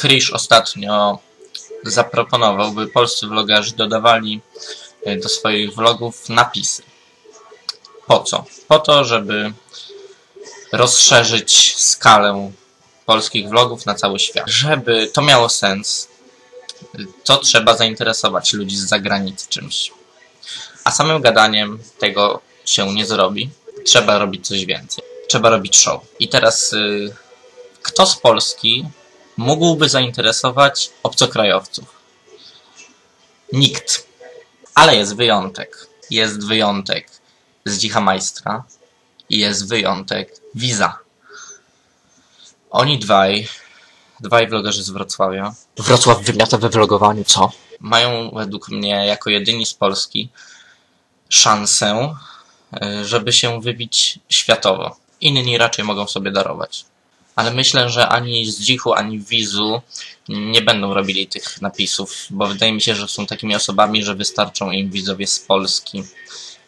Krisz ostatnio zaproponował, by polscy vlogerzy dodawali y, do swoich vlogów napisy. Po co? Po to, żeby rozszerzyć skalę polskich vlogów na cały świat. Żeby to miało sens, to trzeba zainteresować ludzi z zagranicy czymś. A samym gadaniem tego się nie zrobi. Trzeba robić coś więcej. Trzeba robić show. I teraz y, kto z Polski mógłby zainteresować obcokrajowców? Nikt. Ale jest wyjątek. Jest wyjątek z Dzicha Majstra i jest wyjątek Wiza. Oni dwaj, dwaj vlogerzy z Wrocławia, Wrocław wymiata we vlogowaniu, co? mają według mnie jako jedyni z Polski szansę, y, żeby się wybić światowo. Inni raczej mogą sobie darować. Ale myślę, że ani z Dzichu, ani Wizu nie będą robili tych napisów, bo wydaje mi się, że są takimi osobami, że wystarczą im widzowie z Polski.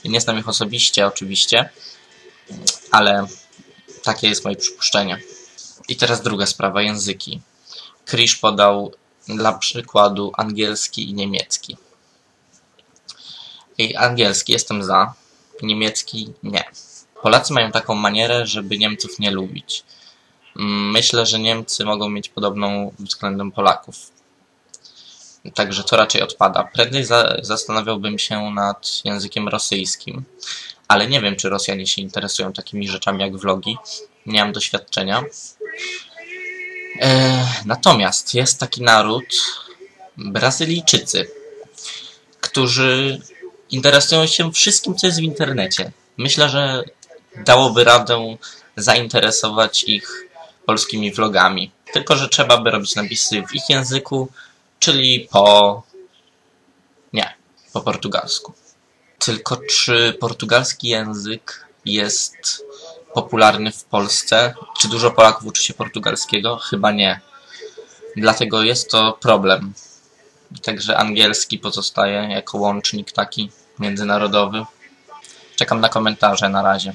Nie znam ich osobiście, oczywiście, ale takie jest moje przypuszczenie. I teraz druga sprawa, języki. Krisz podał dla przykładu angielski i niemiecki. I angielski jestem za, niemiecki nie. Polacy mają taką manierę, żeby Niemców nie lubić. Myślę, że Niemcy mogą mieć podobną względem Polaków. Także to raczej odpada. Prędzej za zastanawiałbym się nad językiem rosyjskim, ale nie wiem, czy Rosjanie się interesują takimi rzeczami jak vlogi. Nie mam doświadczenia. E, natomiast jest taki naród, Brazylijczycy, którzy interesują się wszystkim, co jest w internecie. Myślę, że dałoby radę zainteresować ich polskimi vlogami. Tylko, że trzeba by robić napisy w ich języku, czyli po. Nie, po portugalsku. Tylko czy portugalski język jest popularny w Polsce? Czy dużo Polaków uczy się portugalskiego? Chyba nie. Dlatego jest to problem. Także angielski pozostaje jako łącznik taki międzynarodowy. Czekam na komentarze na razie.